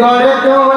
গড়ে তোলা।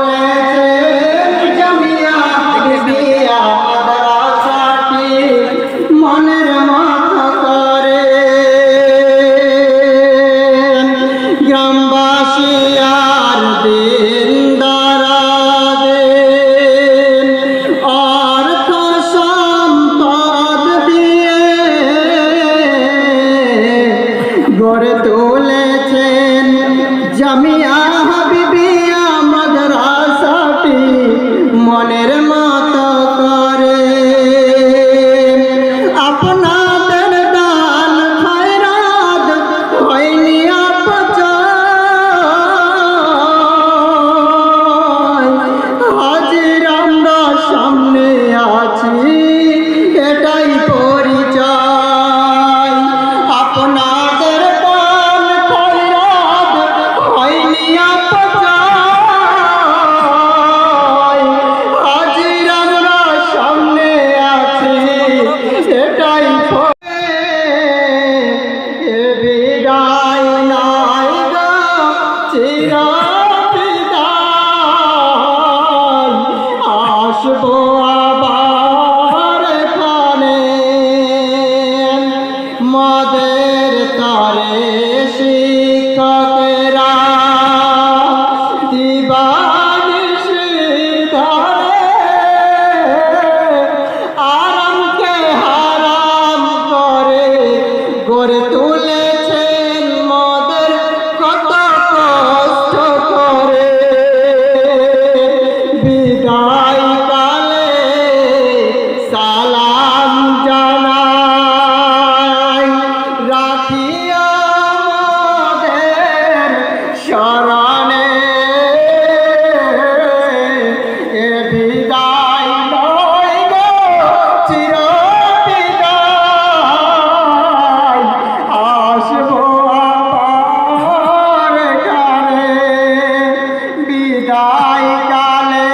সবাই কালে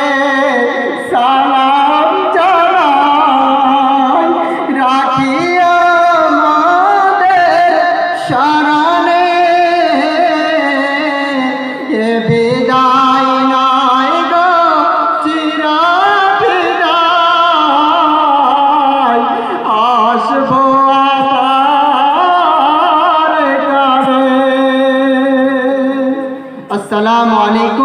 সালাম জানাই রাখি আমাদের শরণে। এ বিদায় নাই গো চিরাফিদায় আসসালামু আলাইকুম।